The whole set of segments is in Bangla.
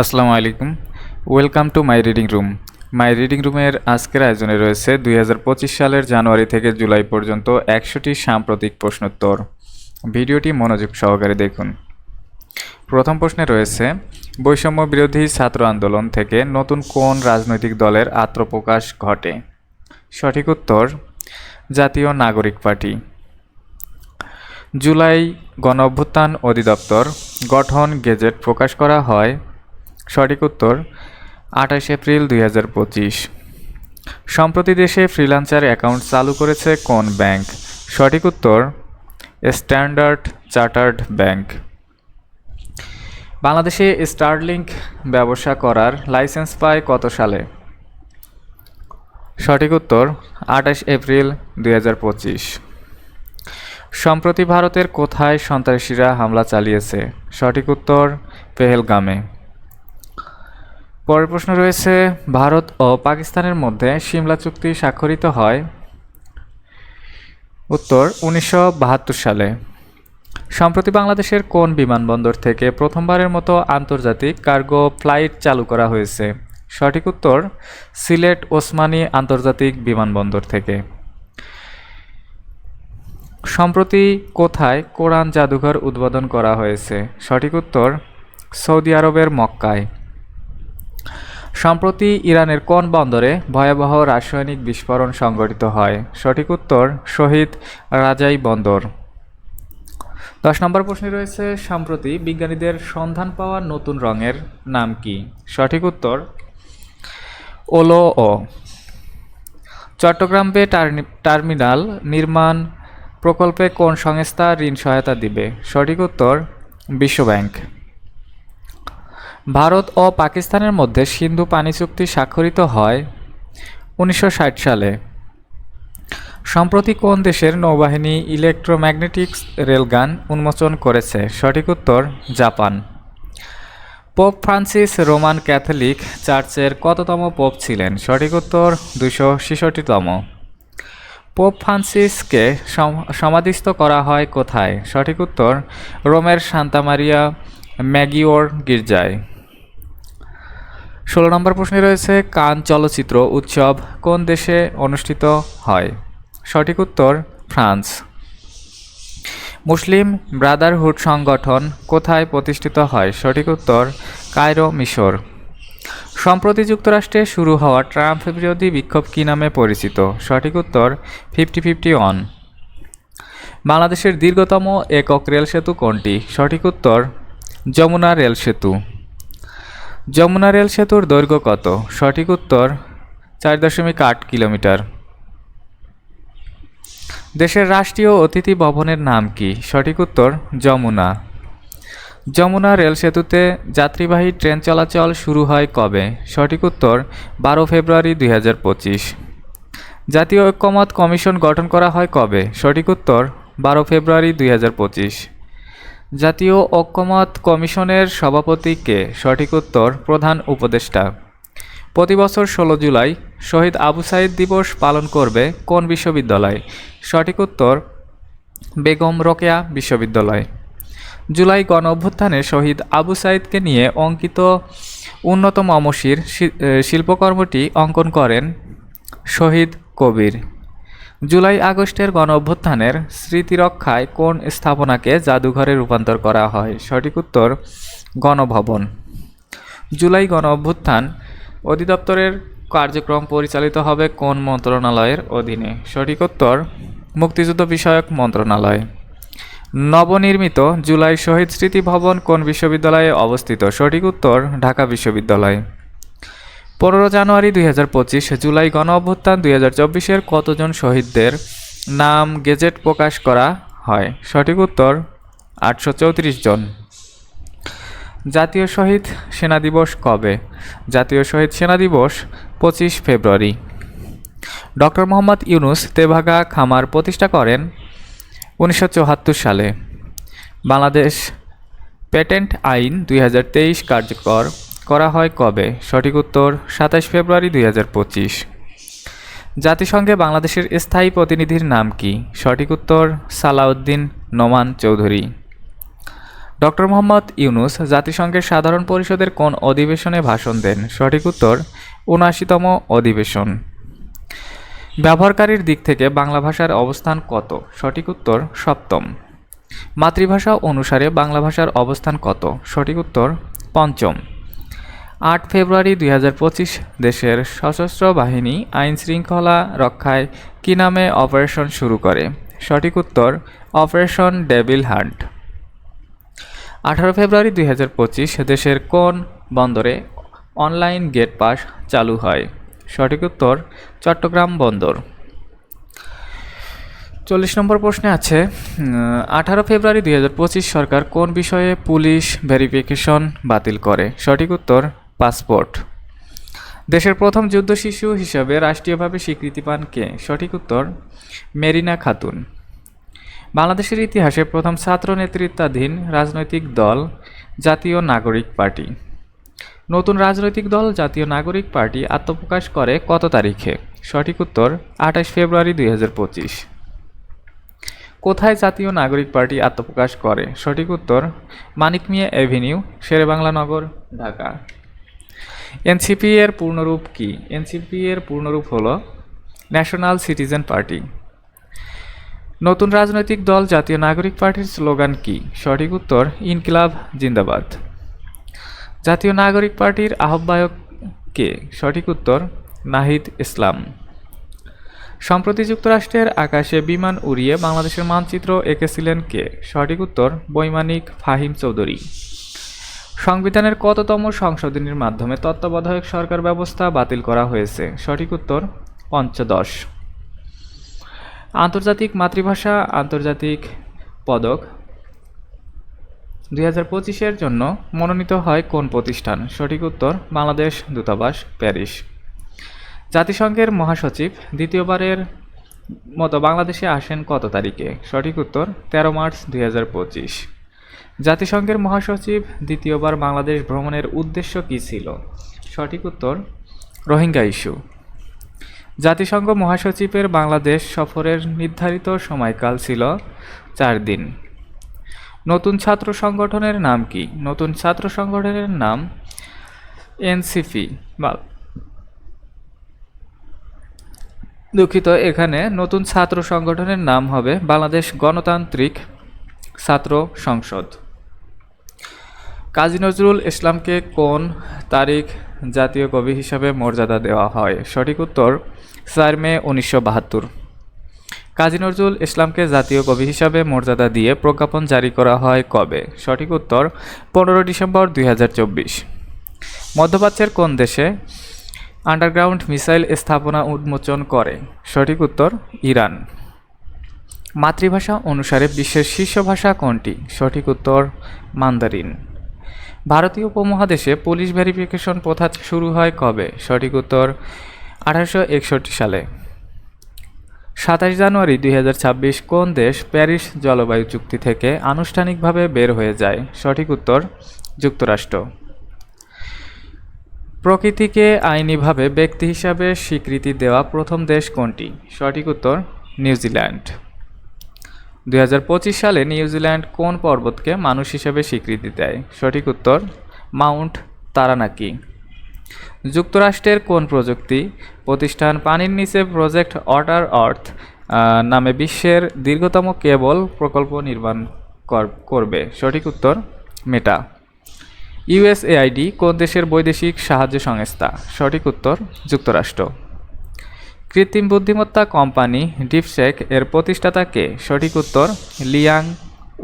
আসসালামু আলাইকুম। Welcome to my reading room my reading রুমের আজকের আয়োজনে রয়েছে দুই হাজার পঁচিশ সালের জানুয়ারি থেকে জুলাই পর্যন্ত একশোটি সাম্প্রতিক প্রশ্নোত্তর। ভিডিওটি মনোযোগ সহকারে দেখুন। প্রথম প্রশ্নে রয়েছে, বৈষম্য বিরোধী ছাত্র আন্দোলন থেকে নতুন কোন রাজনৈতিক দলের আত্মপ্রকাশ ঘটে? সঠিক উত্তর, জাতীয় নাগরিক পার্টি। জুলাই গণ অভ্যুত্থান অধিদপ্তর গঠন গেজেট প্রকাশ করা হয় সঠিক উত্তর আঠাশ এপ্রিল দুই হাজার পঁচিশ। সম্প্রতি দেশে ফ্রিল্যান্সার অ্যাকাউন্ট চালু করেছে কোন ব্যাংক? সঠিক উত্তর, স্ট্যান্ডার্ড চার্টার্ড ব্যাংক। বাংলাদেশে স্টারলিংক ব্যবসা করার লাইসেন্স পায় কত সালে? সঠিক উত্তর আঠাশ এপ্রিল দুই হাজার পঁচিশ। সম্প্রতি ভারতের কোথায় সন্ত্রাসীরা হামলা চালিয়েছে? সঠিক উত্তর, পেহেলগামে। পরের প্রশ্ন রয়েছে, ভারত ও পাকিস্তানের মধ্যে সিমলা চুক্তি স্বাক্ষরিত হয়? উত্তর, উনিশশো বাহাত্তর সালে। সম্প্রতি বাংলাদেশের কোন বিমানবন্দর থেকে প্রথমবারের মতো আন্তর্জাতিক কার্গো ফ্লাইট চালু করা হয়েছে? সঠিক উত্তর, সিলেট ওসমানী আন্তর্জাতিক বিমানবন্দর থেকে। সম্প্রতি কোথায় কোরআন জাদুঘর উদ্বোধন করা হয়েছে? সঠিক উত্তর, সৌদি আরবের মক্কায়। সম্প্রতি ইরানের কোন বন্দরে ভয়াবহ রাসায়নিক বিস্ফোরণ সংঘটিত হয়? সঠিক উত্তর, শহীদ রাজাই বন্দর। দশ নম্বর প্রশ্নে রয়েছে, সম্প্রতি বিজ্ঞানীদের সন্ধান পাওয়া নতুন রঙের নাম কি? সঠিক উত্তর ওলো ও চট্টগ্রাম টার্মিনাল নির্মাণ প্রকল্পে কোন সংস্থা ঋণ সহায়তা দিবে? সঠিক উত্তর, বিশ্বব্যাংক। ভারত ও পাকিস্তানের মধ্যে সিন্ধু পানি চুক্তি স্বাক্ষরিত হয় উনিশশো ষাট সালে। সম্প্রতি কোন দেশের নৌবাহিনী ইলেকট্রোম্যাগনেটিক্স রেলগান উন্মোচন করেছে? সঠিক উত্তর, Japan. Pope Francis Roman Catholic চার্চের কততম পোপ ছিলেন? সঠিক উত্তর দুশো ছেষট্টিতম। পোপ ফ্রান্সিসকে সম- সমাধিস্থ করা হয় কোথায়? সঠিক উত্তর, রোমের সান্তা মারিয়া ম্যাগিওর গির্জায়। ষোলো নম্বর প্রশ্নে রয়েছে, কান চলচ্চিত্র উৎসব কোন দেশে অনুষ্ঠিত হয়? সঠিক উত্তর, ফ্রান্স। মুসলিম ব্রাদারহুড সংগঠন কোথায় প্রতিষ্ঠিত হয়? সঠিক উত্তর, কায়রো, মিশর। সম্প্রতি যুক্তরাষ্ট্রে শুরু হওয়া ট্রাম্প বিরোধী বিক্ষোভ কী নামে পরিচিত? সঠিক উত্তর, ফিফটি ফিফটি ওয়ান। বাংলাদেশের দীর্ঘতম একক রেল সেতু কোনটি? সঠিক উত্তর, যমুনা রেল সেতু। যমুনা রেল সেতুর দৈর্ঘ্য কত? সঠিক উত্তর, চার দশমিক আট কিলোমিটার। দেশের রাষ্ট্রীয় অতিথি ভবনের নাম কি? সঠিক উত্তর, যমুনা। যমুনা রেল সেতুতে যাত্রীবাহী ট্রেন চলাচল শুরু হয় কবে? সঠিক উত্তর, বারো ফেব্রুয়ারি দুই হাজার পঁচিশ। জাতীয় ঐক্যমত কমিশন গঠন করা হয় কবে? সঠিক উত্তর, বারো ফেব্রুয়ারি দুই হাজার পঁচিশ। জাতীয় ঐক্যমত কমিশনের সভাপতি কে সঠিক উত্তর প্রধান উপদেষ্টা। প্রতি বছর ষোলো জুলাই শহীদ আবু সাইদ দিবস পালন করবে কোন বিশ্ববিদ্যালয়? সঠিক উত্তর, বেগম রোকেয়া বিশ্ববিদ্যালয়। জুলাই গণ অভ্যুত্থানে শহীদ আবু সাইদকে নিয়ে অঙ্কিত উন্নত মমশির শি- শিল্পকর্মটি অঙ্কন করেন শহীদ কবির। জুলাই আগস্টের গণ অভ্যুত্থানের স্মৃতিরক্ষায় কোন স্থাপনাকে জাদুঘরে রূপান্তর করা হয়? সঠিক উত্তর, গণভবন। জুলাই গণ অভ্যুত্থান অধিদপ্তরের কার্যক্রম পরিচালিত হবে কোন মন্ত্রণালয়ের অধীনে? সঠিক উত্তর, মুক্তিযুদ্ধ বিষয়ক মন্ত্রণালয়। নবনির্মিত জুলাই শহীদ স্মৃতি ভবন কোন বিশ্ববিদ্যালয়ে অবস্থিত? সঠিক উত্তর, ঢাকা বিশ্ববিদ্যালয়। পনেরো জানুয়ারি দুই হাজার পঁচিশ, জুলাই গণ অভ্যুত্থান দুই হাজার চব্বিশের কতজন শহীদদের নাম গেজেট প্রকাশ করা হয়? সঠিক উত্তর, আটশো চৌত্রিশ জন। জাতীয় শহীদ সেনা দিবস কবে? জাতীয় শহীদ সেনা দিবস পঁচিশ ফেব্রুয়ারি। ডক্টর মোহাম্মদ ইউনুস তেভাগা খামার প্রতিষ্ঠা করেন উনিশশো চুয়াত্তর সালে। বাংলাদেশ পেটেন্ট আইন দুই হাজার তেইশ কার্যকর। করা হয় কবে? সঠিক উত্তর সাতাশ ফেব্রুয়ারি দু হাজার পঁচিশ। জাতিসংঘে বাংলাদেশের স্থায়ী প্রতিনিধির নাম কি? সঠিক উত্তর, সালাউদ্দিন নোমান চৌধুরী। ডক্টর মোহাম্মদ ইউনুস জাতিসংঘের সাধারণ পরিষদের কোন অধিবেশনে ভাষণ দেন? সঠিক উত্তর, উনআশিতম অধিবেশন। ব্যবহারকারীর দিক থেকে বাংলা ভাষার অবস্থান কত? সঠিক উত্তর, সপ্তম। মাতৃভাষা অনুসারে বাংলা ভাষার অবস্থান কত? সঠিক উত্তর, পঞ্চম। আট ফেব্রুয়ারি দুই হাজার পঁচিশ দেশের সশস্ত্র বাহিনী আইন শৃঙ্খলা রক্ষায় কী নামে অপারেশন শুরু করে? সঠিক উত্তর, অপারেশন ডেভিল হান্ট। আঠারো ফেব্রুয়ারি দুই হাজার পঁচিশ দেশের কোন বন্দরে অনলাইন গেট পাস চালু হয়? সঠিক উত্তর, চট্টগ্রাম বন্দর। চল্লিশ নম্বর প্রশ্নে আছে আঠারো ফেব্রুয়ারি দুই হাজার পঁচিশ সরকার কোন বিষয়ে পুলিশ ভেরিফিকেশন বাতিল করে? সঠিক উত্তর পাসপোর্ট। দেশের প্রথম যুদ্ধ শিশু হিসাবে রাষ্ট্রীয়ভাবে স্বীকৃতি পান কে? সঠিক উত্তর, মেরিনা খাতুন। বাংলাদেশের ইতিহাসে প্রথম ছাত্র নেতৃত্বাধীন রাজনৈতিক দল জাতীয় নাগরিক পার্টি। নতুন রাজনৈতিক দল জাতীয় নাগরিক পার্টি আত্মপ্রকাশ করে কত তারিখে? সঠিক উত্তর, আঠাশ ফেব্রুয়ারি দু হাজার পঁচিশ। কোথায় জাতীয় নাগরিক পার্টি আত্মপ্রকাশ করে? সঠিক উত্তর, মানিক মিয়া এভিনিউ, শেরেবাংলা নগর, ঢাকা। এনসিপি এর পূর্ণরূপ কি? এনসিপি এর পূর্ণরূপ হল ন্যাশনাল সিটিজেন পার্টি নতুন রাজনৈতিক দল জাতীয় নাগরিক পার্টির স্লোগান কি? সঠিক উত্তর, ইনকিলাব, জিন্দাবাদ। জাতীয় নাগরিক পার্টির আহ্বায়ক কে? সঠিক উত্তর, নাহিদ ইসলাম। সম্প্রতি যুক্তরাষ্ট্রের আকাশে বিমান উড়িয়ে বাংলাদেশের মানচিত্র এঁকেছিলেন কে? সঠিক উত্তর, বৈমানিক ফাহিম চৌধুরী। সংবিধানের কততম সংশোধনীর মাধ্যমে তত্ত্বাবধায়ক সরকার ব্যবস্থা বাতিল করা হয়েছে? সঠিক উত্তর, পঞ্চদশ। আন্তর্জাতিক মাতৃভাষা আন্তর্জাতিক পদক। দুই হাজার পঁচিশের জন্য মনোনীত হয় কোন প্রতিষ্ঠান? সঠিক উত্তর, বাংলাদেশ দূতাবাস, প্যারিস। জাতিসংঘের মহাসচিব, দ্বিতীয়বারের মতো বাংলাদেশে আসেন কত তারিখে? সঠিক উত্তর, তেরো মার্চ দুই হাজার পঁচিশ। জাতিসংঘের মহাসচিব দ্বিতীয়বার বাংলাদেশ ভ্রমণের উদ্দেশ্য কী ছিল? সঠিক উত্তর, রোহিঙ্গা ইস্যু। জাতিসংঘ মহাসচিবের বাংলাদেশ সফরের নির্ধারিত সময়কাল ছিল চার দিন। নতুন ছাত্র সংগঠনের নাম কি? নতুন ছাত্র সংগঠনের নাম এনসিপি। বা দুঃখিত, এখানে নতুন ছাত্র সংগঠনের নাম হবে বাংলাদেশ গণতান্ত্রিক ছাত্র সংসদ। কাজী নজরুল ইসলামকে কোন তারিখ জাতীয় কবি হিসাবে মর্যাদা দেওয়া হয়? সঠিক উত্তর চার মে উনিশশো বাহাত্তর। কাজী নজরুল ইসলামকে জাতীয় কবি হিসাবে মর্যাদা দিয়ে প্রজ্ঞাপন জারি করা হয় কবে? সঠিক উত্তর, পনেরো ডিসেম্বর দুই হাজার চব্বিশ। মধ্যপ্রাচ্যের কোন দেশে আন্ডারগ্রাউন্ড মিসাইল স্থাপনা উন্মোচন করে? সঠিক উত্তর, ইরান। মাতৃভাষা অনুসারে বিশ্বের শীর্ষ ভাষা কোনটি? সঠিক উত্তর, মান্দারিন। ভারতীয় উপমহাদেশে পুলিশ ভেরিফিকেশন প্রথা শুরু হয় কবে? সঠিক উত্তর আঠারোশো একষট্টি সালে। সাতাশ জানুয়ারি দুই হাজার ছাব্বিশ কোন দেশ প্যারিস জলবায়ু চুক্তি থেকে আনুষ্ঠানিকভাবে বের হয়ে যায়? সঠিক উত্তর যুক্তরাষ্ট্র। প্রকৃতিকে আইনিভাবে ব্যক্তি হিসাবে স্বীকৃতি দেওয়া প্রথম দেশ কোনটি? সঠিক উত্তর নিউজিল্যান্ড। দু হাজার পঁচিশ সালে নিউজিল্যান্ড কোন পর্বতকে মানুষ হিসেবে স্বীকৃতি দেয়? সঠিক উত্তর, মাউন্ট তারানাকি। যুক্তরাষ্ট্রের কোন প্রযুক্তি? প্রতিষ্ঠান পানির নিচে প্রজেক্ট ওয়াটার আর্থ নামে বিশ্বের দীর্ঘতম কেবল প্রকল্প নির্মাণ করবে। সঠিক উত্তর, মেটা। ইউএসএআইডি কোন দেশের বৈদেশিক সাহায্য সংস্থা? সঠিক উত্তর, যুক্তরাষ্ট্র। কৃত্রিম বুদ্ধিমত্তা কোম্পানি ডিপসেক এর প্রতিষ্ঠাতা কে? সঠিক উত্তর, লিয়াং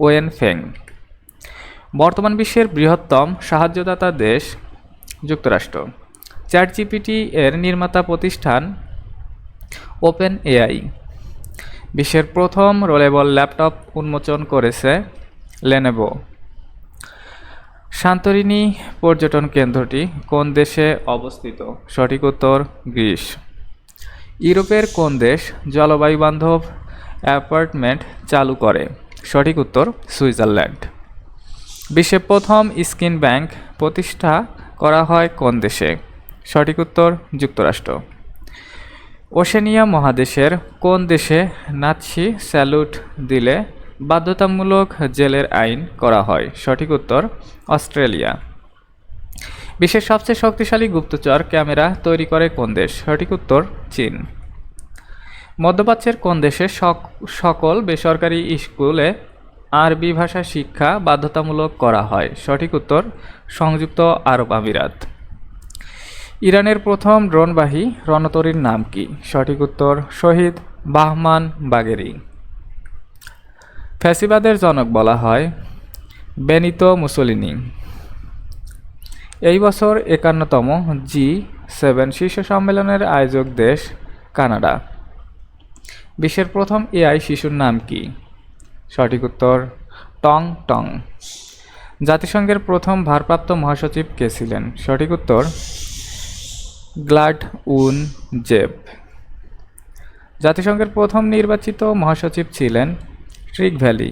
ওয়েন ফেং বর্তমান বিশ্বের বৃহত্তম সাহায্যদাতা দেশ যুক্তরাষ্ট্র। চ্যাট জিপিটি এর নির্মাতা প্রতিষ্ঠান ওপেন এআই বিশ্বের প্রথম রোলেবল ল্যাপটপ উন্মোচন করেছে লেনেভো সান্তরিনী পর্যটন কেন্দ্রটি কোন দেশে অবস্থিত? সঠিক উত্তর, গ্রিস। ইউরোপের কোন দেশ জলবায়ু বান্ধব অ্যাপার্টমেন্ট চালু করে? সঠিক উত্তর, সুইজারল্যান্ড। বিশ্বে প্রথম স্কিন ব্যাংক প্রতিষ্ঠা করা হয় কোন দেশে? সঠিক উত্তর, যুক্তরাষ্ট্র। ওশেনিয়া মহাদেশের কোন দেশে নাৎসি স্যালুট দিলে বাধ্যতামূলক জেলের আইন করা হয়? সঠিক উত্তর, অস্ট্রেলিয়া। বিশ্বের সবচেয়ে শক্তিশালী গুপ্তচর ক্যামেরা তৈরি করে কোন দেশ? সঠিক উত্তর, চীন। মধ্যপ্রাচ্যের কোন দেশে সক- সকল বেসরকারি স্কুলে আরবি ভাষা শিক্ষা বাধ্যতামূলক করা হয়? সঠিক উত্তর, সংযুক্ত আরব আমিরাত। ইরানের প্রথম ড্রোনবাহী রণতরীর নাম কি? সঠিক উত্তর, শহীদ বাহমান বাগেরি। ফ্যাসিবাদের জনক বলা হয় বেনিতো মুসোলিনি। এই বছর একান্নতম জি সেভেন শীর্ষ সম্মেলনের আয়োজক দেশ কানাডা। বিশ্বের প্রথম এআই শিশুর নাম কি? সঠিক উত্তর, টং টং। জাতিসংঘের প্রথম ভারপ্রাপ্ত মহাসচিব কে ছিলেন? সঠিক উত্তর, গ্লাড উন জেব। জাতিসংঘের প্রথম নির্বাচিত মহাসচিব ছিলেন ট্রিক ভ্যালি।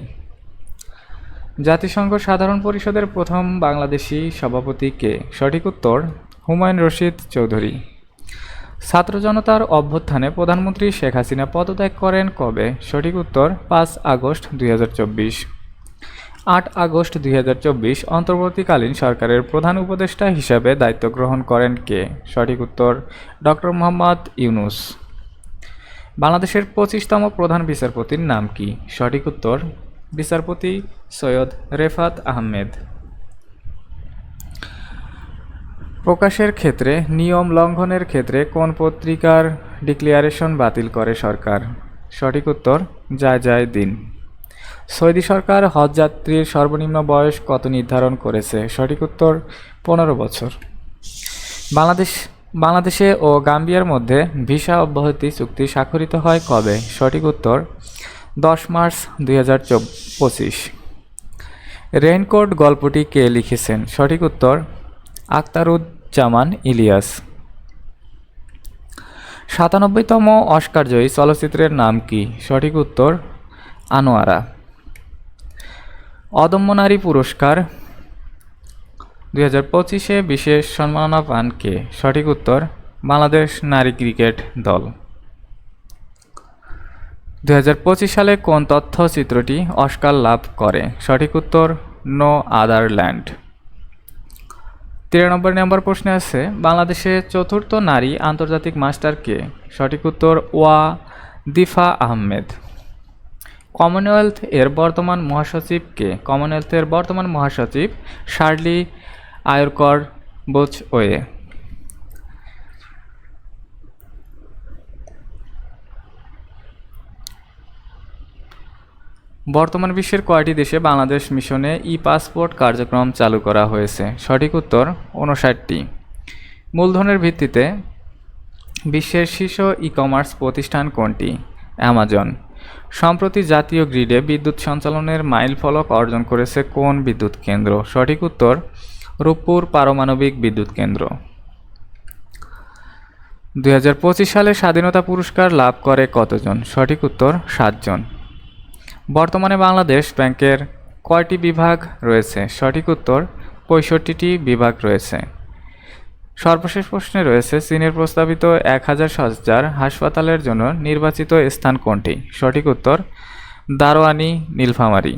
জাতিসংঘ সাধারণ পরিষদের প্রথম বাংলাদেশি সভাপতি কে? সঠিক উত্তর, হুমায়ুন রশিদ চৌধুরী। ছাত্র জনতার অভ্যুত্থানে প্রধানমন্ত্রী শেখ হাসিনা পদত্যাগ করেন কবে? সঠিক উত্তর, পাঁচ আগস্ট দুই আট আগস্ট দুই হাজার চব্বিশ অন্তর্বর্তীকালীন সরকারের প্রধান উপদেষ্টা হিসাবে দায়িত্ব গ্রহণ করেন কে? সঠিক উত্তর, ডক্টর মোহাম্মদ ইউনুস। বাংলাদেশের পঁচিশতম প্রধান বিচারপতির নাম কি? সঠিক উত্তর বিচারপতি সৈয়দ রেফাত আহমেদ। প্রকাশের ক্ষেত্রে, নিয়ম লঙ্ঘনের ক্ষেত্রে কোন পত্রিকার ডিক্লিয়ারেশন বাতিল করে সরকার? সঠিক উত্তর যায় যায় দিন। সৌদি সরকার হজযাত্রীর সর্বনিম্ন বয়স কত নির্ধারণ করেছে? সঠিক উত্তর, পনেরো বছর। বাংলাদেশ, বাংলাদেশে ও গাম্বিয়ার মধ্যে ভিসা অব্যাহতি চুক্তি স্বাক্ষরিত হয় কবে? সঠিক উত্তর দশ মার্চ দুই হাজার পঁচিশ রেইনকোট গল্পটি কে লিখেছেন? সঠিক উত্তর, আখতারুজ্জামান ইলিয়াস। সাতানব্বইতম অস্কারজয়ী চলচ্চিত্রের নাম কি? সঠিক উত্তর, আনোয়ারা। অদম্য নারী পুরস্কার দুই হাজার পঁচিশে বিশেষ সম্মাননা পান কে? সঠিক উত্তর, বাংলাদেশ নারী ক্রিকেট দল। দুই হাজার পঁচিশ সালে কোন তথ্যচিত্রটি অস্কার লাভ করে? সঠিক উত্তর নো আদার ল্যান্ড তিরানব্বই নম্বর প্রশ্নে আছে, বাংলাদেশে চতুর্থ নারী আন্তর্জাতিক মাস্টার কে? সঠিক উত্তর, ওয়া দিফা আহমেদ। কমনওয়েলথ এর বর্তমান মহাসচিব কে? কমনওয়েলথের বর্তমান মহাসচিব শার্লি আয়রকর বোচওয়ে। বর্তমান বিশ্বের কয়টি দেশে বাংলাদেশ মিশনে ই পাসপোর্ট কার্যক্রম চালু করা হয়েছে? সঠিক উত্তর উনষাটটি মূলধনের ভিত্তিতে বিশ্বের শীর্ষ ই কমার্স প্রতিষ্ঠান কোনটি? অ্যামাজন। সম্প্রতি জাতীয় গ্রিডে বিদ্যুৎ সঞ্চালনের মাইল ফলক অর্জন করেছে কোন বিদ্যুৎ কেন্দ্র? সঠিক উত্তর, রূপপুর পারমাণবিক বিদ্যুৎ কেন্দ্র। দু হাজার পঁচিশ সালে স্বাধীনতা পুরস্কার লাভ করে কতজন? সঠিক উত্তর, সাতজন। বর্তমানে বাংলাদেশ ব্যাংকের কয়টি বিভাগ রয়েছে? সঠিক উত্তর, পঁয়ষট্টিটি বিভাগ রয়েছে। সর্বশেষ প্রশ্নে রয়েছে, চীনের প্রস্তাবিত এক হাজার সজ্জার হাসপাতালের জন্য নির্বাচিত স্থান কোনটি? সঠিক উত্তর, দারোয়ানি, নীলফামারী।